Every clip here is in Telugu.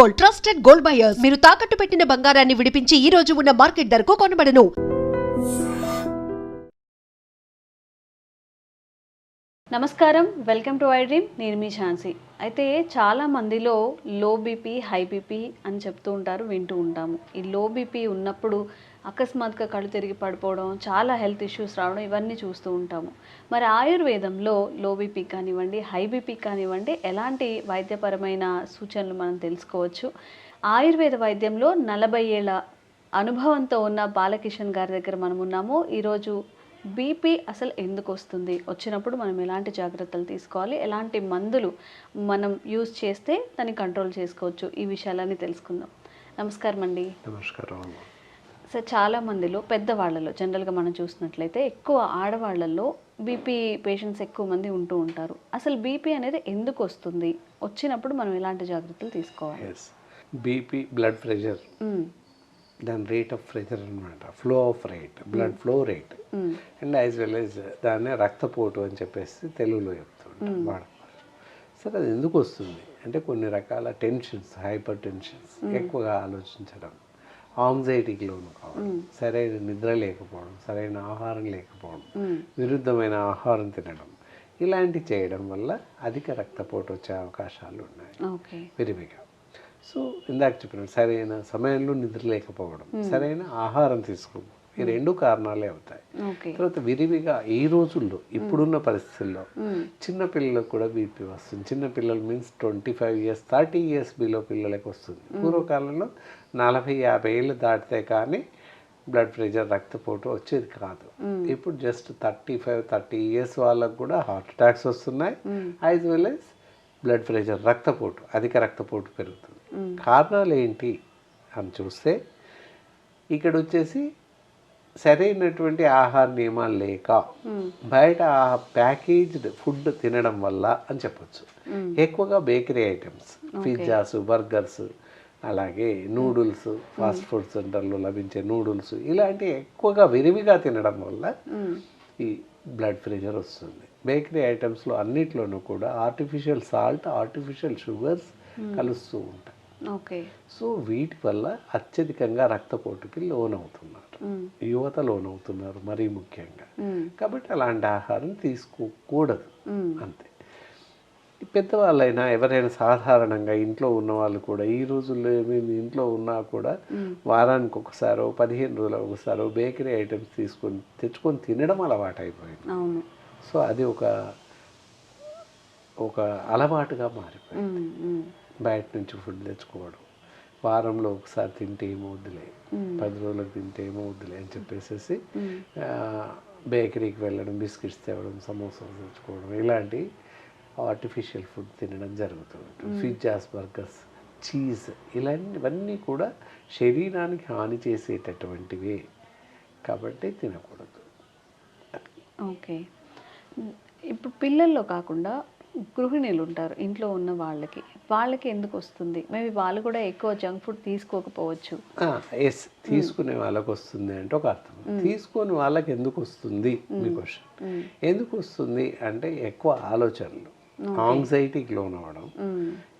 Gold trusted gold buyers. మీరు తాకట్టు పెట్టిన బంగారాన్ని విడిపించి ఈ రోజు ఉన్న మార్కెట్ ధరకు కొనబడను. నమస్కారం. Welcome to iDream. నేను మీ ఝాన్సీ. అయితే చాలా మందిలో లో బీపీ హై బీపీ అని చెప్తూ ఉంటారు వింటూ ఉంటాము. ఈ లో బీపీ ఉన్నప్పుడు అకస్మాత్తుగా కళ్ళు తిరిగి పడిపోవడం చాలా హెల్త్ ఇష్యూస్ రావడం ఇవన్నీ చూస్తూ ఉంటాము. మరి ఆయుర్వేదంలో లో బీపీ కానివ్వండి హై బీపీ కానివ్వండి ఎలాంటి వైద్యపరమైన సూచనలు మనం తెలుసుకోవచ్చు. ఆయుర్వేద వైద్యంలో నలభై ఏళ్ళ అనుభవంతో ఉన్న బాలకిషన్ గారి దగ్గర మనం ఉన్నాము. ఈరోజు బీపీ అసలు ఎందుకు వస్తుంది? వచ్చినప్పుడు మనం ఎలాంటి జాగ్రత్తలు తీసుకోవాలి? ఎలాంటి మందులు మనం యూజ్ చేస్తే దాన్ని కంట్రోల్ చేసుకోవచ్చు? ఈ విషయాలన్నీ తెలుసుకుందాం. నమస్కారం అండి నమస్కారం. అమ్మ. సార్ చాలా మందిలో పెద్దవాళ్ళలో జనరల్గా మనం చూసినట్లయితే ఎక్కువ ఆడవాళ్ళల్లో బీపీ పేషెంట్స్ ఎక్కువ మంది ఉంటూ ఉంటారు. అసలు బీపీ అనేది ఎందుకు వస్తుంది? వచ్చినప్పుడు మనం ఎలాంటి జాగ్రత్తలు తీసుకోవాలి? BP blood pressure. దాని రేట్ ఆఫ్ ప్రెషర్ అనమాట flow of rate. Blood flow rate. And as well as దాన్నే రక్తపోటు అని చెప్పేసి తెలుగులో చెప్తుంటాం వాడతారు. సరే అది ఎందుకు వస్తుంది? అంటే కొన్ని రకాల టెన్షన్స్ హైపర్ టెన్షన్స్ ఎక్కువగా ఆలోచించడం. ఆంగ్జైటీకి లోను కావడం సరైన నిద్ర లేకపోవడం సరైన ఆహారం లేకపోవడం. విరుద్ధమైన ఆహారం తినడం ఇలాంటివి చేయడం వల్ల అధిక రక్తపోటు వచ్చే అవకాశాలు ఉన్నాయి. విరివిగా సో ఇందాక చెప్పిన సరైన సమయంలో నిద్ర లేకపోవడం సరైన ఆహారం తీసుకోవడం ఈ రెండు కారణాలే అవుతాయి. తర్వాత విరివిగా ఈ రోజుల్లో ఇప్పుడున్న పరిస్థితుల్లో. చిన్న పిల్లలకు కూడా బీపీ వస్తుంది. చిన్న పిల్లలు means twenty five years thirty years below పిల్లలకు వస్తుంది. పూర్వకాలంలో నలభై యాభై ఏళ్ళు దాటితే కానీ బ్లడ్ ప్రెషర్ రక్తపోటు వచ్చేది కాదు. ఇప్పుడు just thirty five thirty years వాళ్ళకు కూడా హార్ట్ అటాక్స్ వస్తున్నాయి. యాజ్ వెల్ బ్లడ్ ప్రెషర్ రక్తపోటు అధిక రక్తపోటు పెరుగుతుంది. కారణాలు ఏంటి అని చూస్తే ఇక్కడ వచ్చేసి సరైనటువంటి ఆహార నియమాలు లేక బయట ప్యాకేజ్డ్ ఫుడ్ తినడం వల్ల అని చెప్పొచ్చు. ఎక్కువగా బేకరీ ఐటమ్స్ పిజ్జాస్ బర్గర్స్ అలాగే నూడిల్స్ ఫాస్ట్ ఫుడ్ సెంటర్లో లభించే నూడిల్స్ ఇలాంటివి ఎక్కువగా విరివిగా తినడం వల్ల ఈ బ్లడ్ ప్రెషర్ వస్తుంది. బేకరీ ఐటమ్స్లో అన్నిట్లోనూ కూడా ఆర్టిఫిషియల్ సాల్ట్ ఆర్టిఫిషియల్ షుగర్స్ కలుస్తూ ఉంటాయి. ఓకే. సో వీటి వల్ల అత్యధికంగా రక్తపోటుకి లోనవుతున్నారు. యువత లోనవుతున్నారు మరీ ముఖ్యంగా. కాబట్టి అలాంటి ఆహారం తీసుకోకూడదు. అంతే. పెద్దవాళ్ళైనా ఎవరైనా సాధారణంగా ఇంట్లో ఉన్న వాళ్ళు కూడా ఈ రోజుల్లో మేము ఇంట్లో ఉన్నా కూడా వారానికి ఒకసారో పదిహేను రోజులు ఒకసారో బేకరీ ఐటమ్స్ తీసుకొని తెచ్చుకొని తినడం అలవాటు అయిపోయింది అవును. సో అది ఒక ఒక అలవాటుగా మారిపోయింది. బయట నుంచి ఫుడ్ తెచ్చుకోవడం. వారంలో ఒకసారి తింటే ఏమవుద్దులే పది రోజులకు తింటే ఏమవుద్దులే అని చెప్పేసి బేకరీకి వెళ్ళడం బిస్కెట్స్ తేవడం సమోసాలు తెచ్చుకోవడం ఇలాంటి ఆర్టిఫిషియల్ ఫుడ్ తినడం జరుగుతుంది పిజ్జాస్ బర్గర్స్ చీజ్ ఇలాంటివన్నీ కూడా శరీరానికి హాని చేసేటటువంటివే కాబట్టి తినకూడదు. ఓకే. ఇప్పుడు పిల్లల్లో కాకుండా గృహిణులు ఉంటారు ఇంట్లో ఉన్న వాళ్ళకి. వాళ్ళకి ఎందుకు వస్తుంది? మేబీ వాళ్ళు కూడా ఎక్కువ జంక్ ఫుడ్ తీసుకోకపోవచ్చు. ఎస్ తీసుకునే వాళ్ళకి వస్తుంది అంటే ఒక అర్థం. తీసుకునే వాళ్ళకి ఎందుకు వస్తుంది? మీ క్వశ్చన్ ఎందుకు వస్తుంది అంటే ఎక్కువ ఆలోచనలు. ఆంగ్జైటీకి లోన్ అవ్వడం.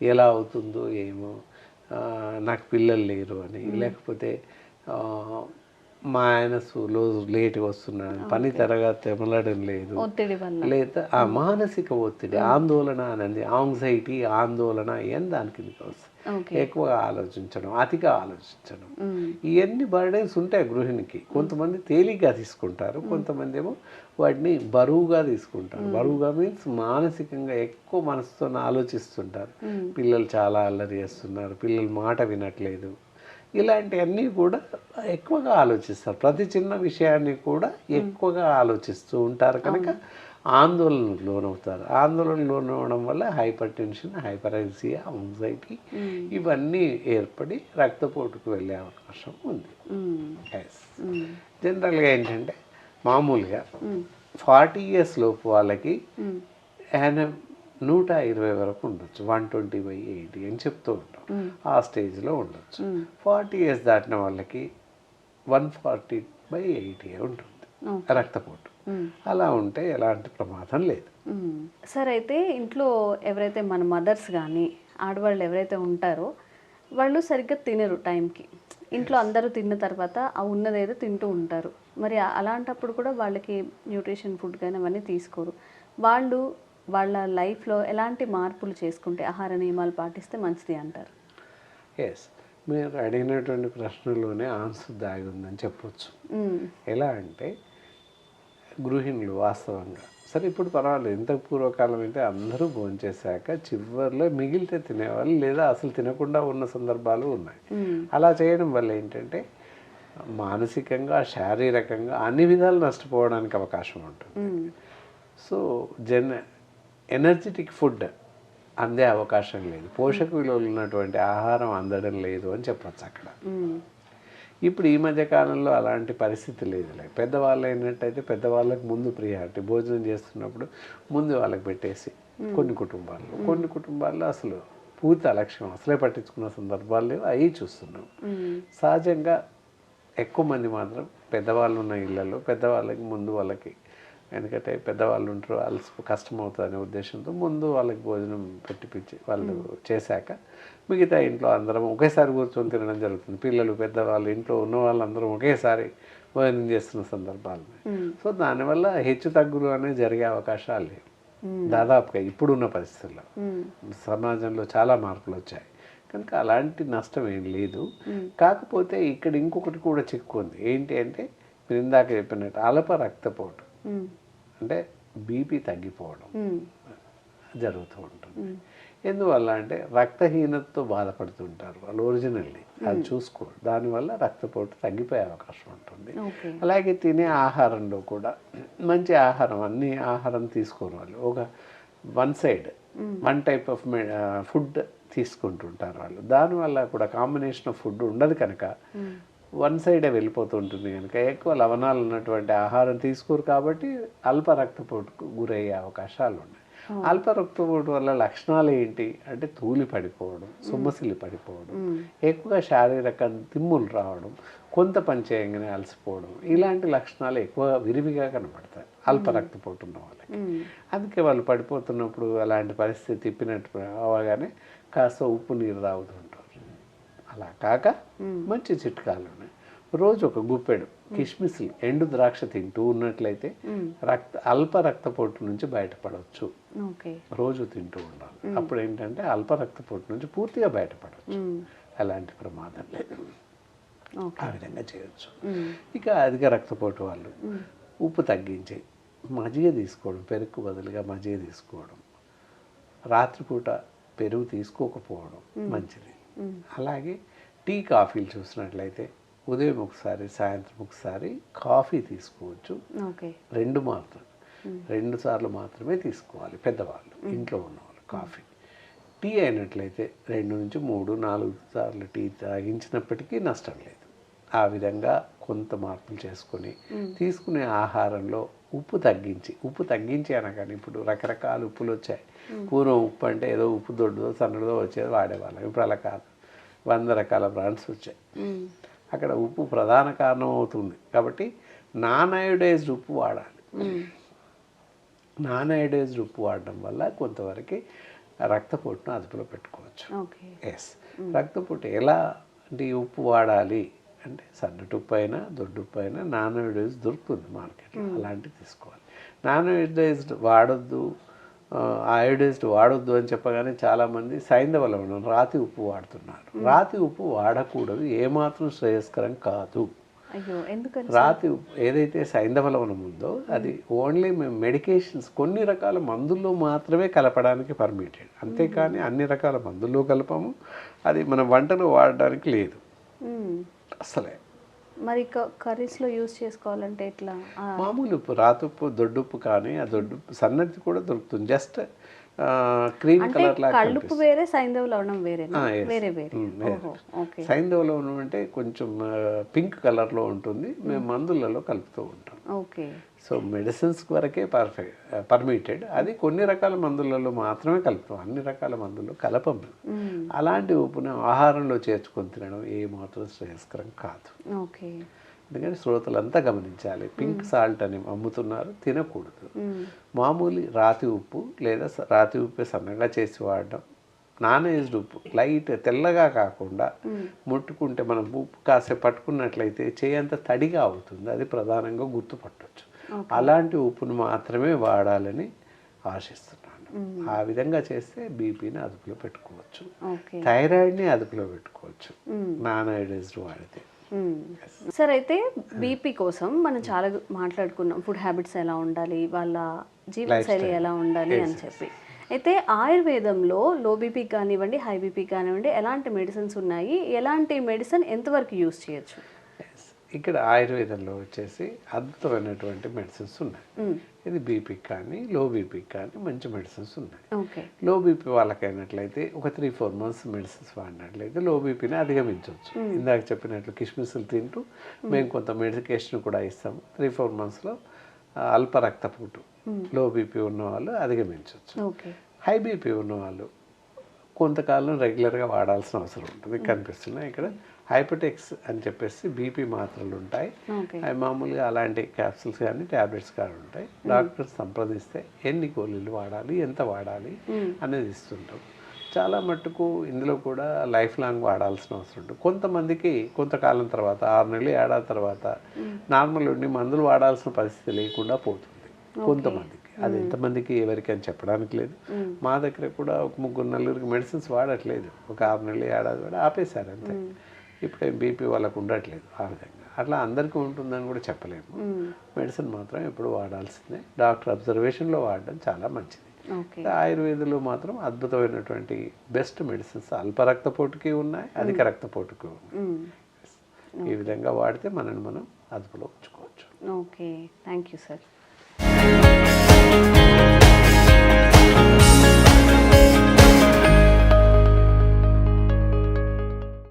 ఎలా అవుతుందో ఏమో. నాకు పిల్లలు లేరు అని. లేకపోతే మా ఆయన రోజు లేట్గా వస్తున్నాడు పని త్వరగా తెమలడం లేదు. లేదా ఆ మానసిక ఒత్తిడి ఆందోళన అనేది. ఆంగ్జైటీ ఆందోళన ఏం దాని కిందకి వస్తుంది ఓకే. ఎక్కువగా ఆలోచించడం అతిగా ఆలోచించడం. ఇవన్నీ బర్డెన్స్ ఉంటాయి గృహిణికి. కొంతమంది తేలిగ్గా తీసుకుంటారు కొంతమంది ఏమో వాటిని బరువుగా తీసుకుంటారు. బరువుగా మీన్స్ మానసికంగా ఎక్కువ మనసుతో ఆలోచిస్తుంటారు. పిల్లలు చాలా అల్లరి చేస్తున్నారు పిల్లలు మాట వినట్లేదు. ఇలాంటివన్నీ కూడా ఎక్కువగా ఆలోచిస్తారు. ప్రతి చిన్న విషయాన్ని కూడా ఎక్కువగా ఆలోచిస్తూ ఉంటారు కనుక ఆందోళనకు లోనవుతారు ఆందోళన లోనవడం వల్ల హైపర్ టెన్షన్ హైపరైజియా యాంగ్జైటీ ఇవన్నీ ఏర్పడి రక్తపోటుకు వెళ్ళే అవకాశం ఉంది. జనరల్గా ఏంటంటే మామూలుగా ఫార్టీ ఇయర్స్ లోపు వాళ్ళకి. ఆయన నూట ఇరవై వరకు ఉండొచ్చు. వన్ ట్వంటీ బై ఎయిటీ అని చెప్తూ ఉంటాం ఆ స్టేజ్లో ఉండొచ్చు. ఫార్టీ ఇయర్స్ దాటిన వాళ్ళకి వన్ ఫార్టీ బై ఎయిటీ ఉంటుంది. రక్తపోటు. అలా ఉంటే ఎలాంటి ప్రమాదం లేదు. సరే అయితే ఇంట్లో ఎవరైతే మన మదర్స్ కానీ ఆడవాళ్ళు ఎవరైతే ఉంటారో వాళ్ళు సరిగ్గా తినరు టైంకి. ఇంట్లో అందరూ తిన్న తర్వాత ఆ ఉన్నదేదో తింటూ ఉంటారు. మరి అలాంటప్పుడు కూడా వాళ్ళకి న్యూట్రిషన్ ఫుడ్ కానీ అవన్నీ తీసుకోరు. వాళ్ళు వాళ్ళ లైఫ్లో ఎలాంటి మార్పులు చేసుకుంటే ఆహార నియమాలు పాటిస్తే మంచిది అంటారు? ఎస్ మీరు అడిగినటువంటి ప్రశ్నలోనే ఆన్సర్ దాగి ఉందని చెప్పొచ్చు మ్మ్. ఎలా అంటే గృహిణులు వాస్తవంగా సరే ఇప్పుడు పర్వాలేదు ఇంత పూర్వకాలం అయితే అందరూ భోంచేశాక చివరిలో మిగిలితే తినేవాళ్ళు లేదా అసలు తినకుండా ఉన్న సందర్భాలు ఉన్నాయి. అలా చేయడం వల్ల ఏంటంటే మానసికంగా శారీరకంగా అన్ని విధాలు నష్టపోవడానికి అవకాశం ఉంటుంది. సో జన్ ఎనర్జెటిక్ ఫుడ్ అందే అవకాశం లేదు. పోషక విలువలు ఉన్నటువంటి ఆహారం అందడం లేదు అని చెప్పొచ్చు అక్కడ. ఇప్పుడు ఈ మధ్య కాలంలో అలాంటి పరిస్థితి లేదులే పెద్దవాళ్ళు అయినట్టయితే పెద్దవాళ్ళకి ముందు ప్రియారిటీ భోజనం చేస్తున్నప్పుడు ముందు వాళ్ళకి పెట్టేసి కొన్ని కుటుంబాల్లో. కొన్ని కుటుంబాల్లో అసలు పూర్తి అలక్ష్యం అసలే పట్టించుకున్న సందర్భాలు లేవు. అవి చూస్తున్నాం. సహజంగా ఎక్కువ మంది మాత్రం పెద్దవాళ్ళు ఉన్న ఇళ్ళల్లో పెద్దవాళ్ళకి ముందు వాళ్ళకి ఎందుకంటే పెద్దవాళ్ళు ఉంటారు అలసి కష్టం అవుతుంది అనే ఉద్దేశంతో ముందు వాళ్ళకి భోజనం పెట్టిపించి వాళ్ళు చేశాక మిగతా ఇంట్లో అందరం ఒకేసారి కూర్చొని తినడం జరుగుతుంది. పిల్లలు పెద్దవాళ్ళు ఇంట్లో ఉన్న వాళ్ళందరం ఒకేసారి భోజనం చేస్తున్న సందర్భాలు. సో దానివల్ల హెచ్చు తగ్గులు అనేవి జరిగే అవకాశాలు లేవు. దాదాపుగా ఇప్పుడున్న పరిస్థితుల్లో. సమాజంలో చాలా మార్పులు వచ్చాయి. కనుక అలాంటి నష్టం ఏం లేదు. కాకపోతే ఇక్కడ ఇంకొకటి కూడా చిక్కుంది ఏంటి అంటే మీరు ఇందాక చెప్పినట్టు అలప రక్తపోటు. అంటే బీపీ తగ్గిపోవడం. జరుగుతూ ఉంటుంది. ఎందువల్ల అంటే రక్తహీనతతో బాధపడుతుంటారు వాళ్ళు ఒరిజినల్లీ. అది చూసుకో దానివల్ల రక్తపోటు తగ్గిపోయే అవకాశం ఉంటుంది. అలాగే తినే ఆహారంలో కూడా మంచి ఆహారం అన్ని ఆహారం తీసుకోరు వాళ్ళు. ఒక one side one type of food తీసుకుంటుంటారు వాళ్ళు. దానివల్ల కూడా కాంబినేషన్ ఆఫ్ ఫుడ్ ఉండదు కనుక వన్ సైడే వెళ్ళిపోతూ ఉంటుంది కనుక ఎక్కువ లవణాలు ఉన్నటువంటి ఆహారం తీసుకోరు కాబట్టి అల్ప రక్తపోటుకు గురయ్యే అవకాశాలు ఉన్నాయి. అల్ప రక్తపోటు వల్ల లక్షణాలు ఏంటి? అంటే తూలి పడిపోవడం సొమ్మసిల్లి పడిపోవడం ఎక్కువగా శారీరక తిమ్ములు రావడం కొంత పని చేయగానే అలసిపోవడం ఇలాంటి లక్షణాలు ఎక్కువ విరివిగా కనపడతాయి అల్ప రక్తపోటు ఉన్న వాళ్ళకి. అందుకే వాళ్ళు పడిపోతున్నప్పుడు అలాంటి పరిస్థితి తిప్పినట్టు అవగానే కాస్త ఉప్పు నీరు తాగుతుంటారు అలా కాక మంచి చిట్కాలు ఉన్నాయి రోజు ఒక గుప్పెడు కిస్మిస్లు ఎండు ద్రాక్ష తింటూ ఉన్నట్లయితే రక్త అల్ప రక్తపోటు నుంచి బయటపడవచ్చు. రోజు తింటూ ఉండాలి. అప్పుడు ఏంటంటే అల్ప రక్తపోటు నుంచి పూర్తిగా బయటపడవచ్చు. ఎలాంటి ప్రమాదం లేదు. ఆ విధంగా చేయొచ్చు. ఇక అధిక రక్తపోటు వాళ్ళు ఉప్పు తగ్గించి మజ్జిగ తీసుకోవడం పెరుగు బదులుగా మజ్జిగ తీసుకోవడం రాత్రిపూట పెరుగు తీసుకోకపోవడం మంచిది. అలాగే టీ కాఫీలు చూసినట్లయితే ఉదయం ఒకసారి సాయంత్రం ఒకసారి కాఫీ తీసుకోవచ్చు. రెండు మాత్రం. రెండు సార్లు మాత్రమే తీసుకోవాలి పెద్దవాళ్ళు ఇంట్లో ఉన్నవాళ్ళు కాఫీ. టీ అయినట్లయితే రెండు నుంచి మూడు నాలుగు సార్లు టీ తాగించినప్పటికీ నష్టం లేదు. ఆ విధంగా కొంత మార్పులు చేసుకొని తీసుకునే ఆహారంలో ఉప్పు తగ్గించి ఉప్పు తగ్గించి అనగానే ఇప్పుడు రకరకాల ఉప్పులు వచ్చాయి. పూర్వం ఉప్పు అంటే ఏదో ఉప్పు దొడ్డుదో సన్నదో వచ్చేది వాడేవాళ్ళం. ఇప్పుడు అలా కాదు. వంద రకాల బ్రాండ్స్ వచ్చాయి. అక్కడ ఉప్పు ప్రధాన కారణం అవుతుంది. కాబట్టి నాన్ అయోడైజ్డ్ ఉప్పు వాడాలి. నాన్ అయోడైజ్డ్ ఉప్పు వాడడం వల్ల కొంతవరకు రక్తపోటును అదుపులో పెట్టుకోవచ్చు. ఓకే. ఎస్ రక్తపోటు ఎలా అంటే ఉప్పు వాడాలి అంటే సన్నటి ఉప్పు అయినా దొడ్డు ఉప్పు అయినా నాన్ అయోడైజ్ దొరుకుతుంది మార్కెట్లో. అలాంటివి తీసుకోవాలి. నాన్ అయోడైజ్డ్ వాడొద్దు అయోడైజ్డ్ వాడొద్దు అని చెప్పగానే చాలామంది సైంధవ లవణం రాతి ఉప్పు వాడుతున్నారు. రాతి ఉప్పు వాడకూడదు ఏమాత్రం శ్రేయస్కరం కాదు. రాతి ఉప్పు ఏదైతే సైంధవ లవణం ఉందో అది ఓన్లీ మేము మెడికేషన్స్ కొన్ని రకాల మందుల్లో మాత్రమే కలపడానికి పర్మిటెడ్. అంతేకాని అన్ని రకాల మందుల్లో కలపము అది మన వంటలో వాడడానికి లేదు. అసలే మరి కర్రీస్లో యూస్ చేసుకోవాలంటే ఎట్లా? మామూలు ఉప్పు రాతుప్పు దొడ్డుప్పు కానీ ఆ దొడ్డుప్పు సన్నది కూడా దొరుకుతుంది. జస్ట్ క్రీమ్ కలర్ కళ్ళుప్పు వేరే సైంధవ లవణం వేరే. వేరే వేరే. ఓకే. సైంధవలో అంటే కొంచెం పింక్ కలర్లో ఉంటుంది. మేము మందులలో కలుపుతూ ఉంటాం. ఓకే. సో మెడిసిన్స్ వరకే పర్ఫెక్ట్ పర్మిటెడ్. అది కొన్ని రకాల మందులలో మాత్రమే కలుపుతాం. అన్ని రకాల మందుల్లో కలపం. అలాంటి ఉప్పును ఆహారంలో చేర్చుకొని తినడం ఏ మాత్రం శ్రేయస్కరం కాదు. ఓకే. అందుకని శ్రోతలంతా గమనించాలి. పింక్ సాల్ట్ అని అమ్ముతున్నారు తినకూడదు. మ్మ్. మామూలు రాతి ఉప్పు లేదా రాతి ఉప్పే సన్నగా చేసి వాడడం నాన్ ఏజ్డ్ ఉప్పు లైట్ తెల్లగా కాకుండా ముట్టుకుంటే మనం ఉప్పు కాసేపు పట్టుకున్నట్లయితే చేయంత తడిగా అవుతుంది. అది ప్రధానంగా గుర్తుపట్టవచ్చు అలాంటి ఉప్పును మాత్రమే వాడాలని ఆశిస్తున్నాను. ఆ విధంగా చేస్తే బీపీని అదుపులో పెట్టుకోవచ్చు. థైరాయిడ్ని అదుపులో పెట్టుకోవచ్చు. నాన్ ఐడైజ్డ్ వాడితే. సార్ అయితే బీపీ కోసం మనం చాలా మాట్లాడుకున్నాం ఫుడ్ హ్యాబిట్స్ ఎలా ఉండాలి వాళ్ళ జీవనశైలి ఎలా ఉండాలి అని చెప్పి. అయితే ఆయుర్వేదంలో లో బీపీ కానివ్వండి హై బీపీ కానివ్వండి ఎలాంటి మెడిసిన్స్ ఉన్నాయి ఎలాంటి మెడిసిన్ ఎంతవరకు యూస్ చేయొచ్చు. ఇక్కడ ఆయుర్వేదంలో వచ్చేసి అద్భుతమైనటువంటి మెడిసిన్స్ ఉన్నాయి. ఇది బీపీకి కానీ లో బీపీకి కానీ మంచి మెడిసిన్స్ ఉన్నాయి. లో బీపీ వాళ్ళకైనట్లయితే ఒక త్రీ ఫోర్ మంత్స్ మెడిసిన్స్ వాడినట్లయితే లో బీపీని అధిగమించవచ్చు. ఇందాక చెప్పినట్లు కిస్మిస్లు తింటూ మేము కొంత మెడికేషన్ కూడా ఇస్తాము. త్రీ ఫోర్ మంత్స్లో అల్ప రక్తపోటు లో బీపీ ఉన్న వాళ్ళు అధిగమించవచ్చు. హై బీపీ ఉన్నవాళ్ళు కొంతకాలం రెగ్యులర్గా వాడాల్సిన అవసరం ఉంటుంది. కనిపిస్తున్నాయి ఇక్కడ. హైపటెక్స్ అని చెప్పేసి బీపీ మాత్రలు ఉంటాయి. అవి మామూలుగా అలాంటి క్యాప్సిల్స్ కానీ ట్యాబ్లెట్స్ కానీ ఉంటాయి. డాక్టర్ సంప్రదిస్తే ఎన్ని గోళీలు వాడాలి ఎంత వాడాలి అనేది ఇస్తుంటాం. చాలా మట్టుకు ఇందులో కూడా లైఫ్ లాంగ్ వాడాల్సిన అవసరం ఉంటుంది. కొంతమందికి కొంతకాలం తర్వాత ఆరు నెలలు ఏడాది తర్వాత నార్మల్ ఉండి మందులు వాడాల్సిన పరిస్థితి లేకుండా పోతుంది. కొంతమందికి. అది ఎంతమందికి ఎవరికి అని చెప్పడానికి లేదు. మా దగ్గర కూడా ఒక ముగ్గురు నలుగురికి మెడిసిన్స్ వాడట్లేదు. ఒక ఆరు నెలలు ఏడాది కూడా ఆపేశారు అంతే. ఇప్పుడు బీపీ వాళ్ళకు ఉండట్లేదు ఆ విధంగా. అట్లా అందరికీ ఉంటుందని కూడా చెప్పలేము. మెడిసిన్ మాత్రం ఎప్పుడు వాడాల్సిందే. డాక్టర్ అబ్జర్వేషన్లో వాడడం చాలా మంచిది. ఆయుర్వేదంలో మాత్రం అద్భుతమైనటువంటి బెస్ట్ మెడిసిన్స్. అల్ప రక్తపోటుకి ఉన్నాయి అధిక రక్తపోటుకి ఉన్నాయి. ఈ విధంగా వాడితే మనని మనం అదుపులో ఉంచుకోవచ్చు. ఓకే. Thank you sir.